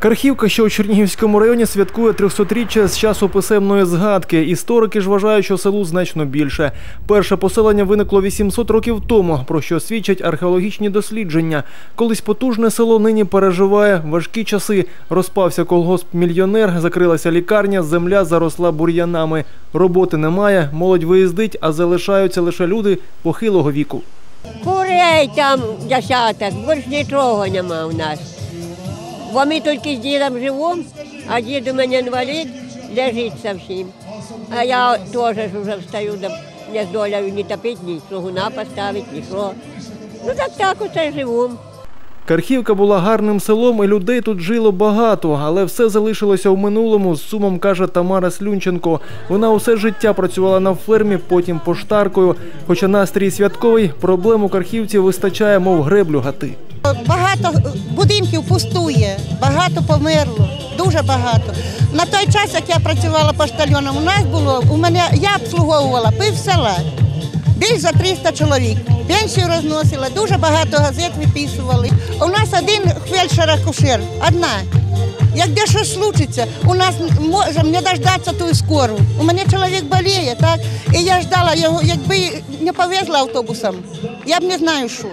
Кархівка, що у Чернігівському районі святкує 300-річчя з часу писемної згадки. Історики ж вважають, що селу значно більше. Перше поселення виникло 800 років тому, про що свідчать археологічні дослідження. Колись потужне село нині переживає важкі часи. Розпався колгосп-мільйонер, закрилася лікарня, земля заросла бур'янами. Роботи немає, молодь виїздить, а залишаються лише люди похилого віку. Курей там десяток, більш нічого нема у нас. Бо ми тільки з дідом живемо, а дід у мене інвалід, лежить зовсім. А я теж вже встаю, не здоляю ні топити, ні слугуна поставити, ні що. Ну так так оце живемо. Кархівка була гарним селом, і людей тут жило багато, але все залишилося в минулому. З сумом каже Тамара Слюнченко. Вона усе життя працювала на фермі, потім поштаркою. Хоча настрій святковий, проблем у Кархівці вистачає, мов греблю гати. Багато будинків пустує, багато померло, дуже багато. На той час, як я працювала поштальйоном, у нас було, у мене я обслуговувала пів села, більш за 300 чоловік. Пенсію розносила, дуже багато газет виписували. У нас один фельдшер-акушер, одна. Як де щось случиться, у нас можемо не дождатися ту скору. У мене чоловік боліє, так? І я ждала його, якби не повезла автобусом, я б не знаю, що.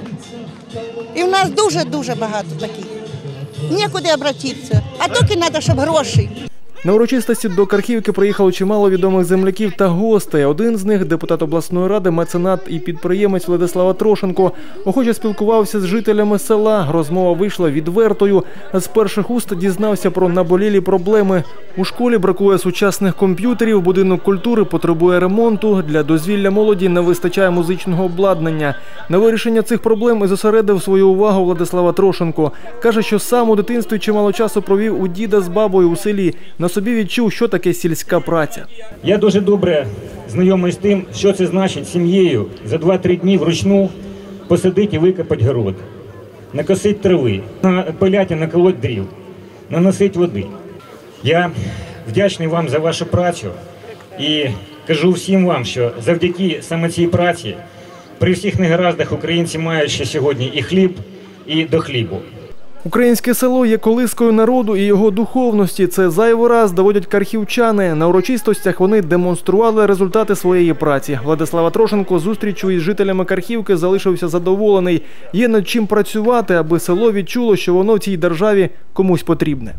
І в нас дуже-дуже багато таких. Нікуди обратитися. А тільки треба, щоб гроші. На урочистості до Кархівки приїхало чимало відомих земляків та гостей. Один з них депутат обласної ради, меценат і підприємець Владислава Трошенко. Охоче спілкувався з жителями села. Розмова вийшла відвертою. З перших уст дізнався про наболілі проблеми. У школі бракує сучасних комп'ютерів. Будинок культури потребує ремонту. Для дозвілля молоді не вистачає музичного обладнання. На вирішення цих проблем і зосередив свою увагу Владислава Трошенко. каже, що сам у дитинстві чимало часу провів у діда з бабою у селі. На собі відчув, що таке сільська праця. Я дуже добре знайомий з тим, що це значить сім'єю за 2-3 дні вручну посадити і викопати город, накосити трави, напиляти, наколоть дрів, наносити води. Я вдячний вам за вашу працю і кажу всім вам, що завдяки саме цій праці при всіх негараздах українці мають ще сьогодні і хліб, і до хлібу. Українське село є колискою народу і його духовності. Це зайвий раз доводять кархівчани. На урочистостях вони демонстрували результати своєї праці. Владислава Трошенко зустрічу із жителями Кархівки залишився задоволений. Є над чим працювати, аби село відчуло, що воно в цій державі комусь потрібне.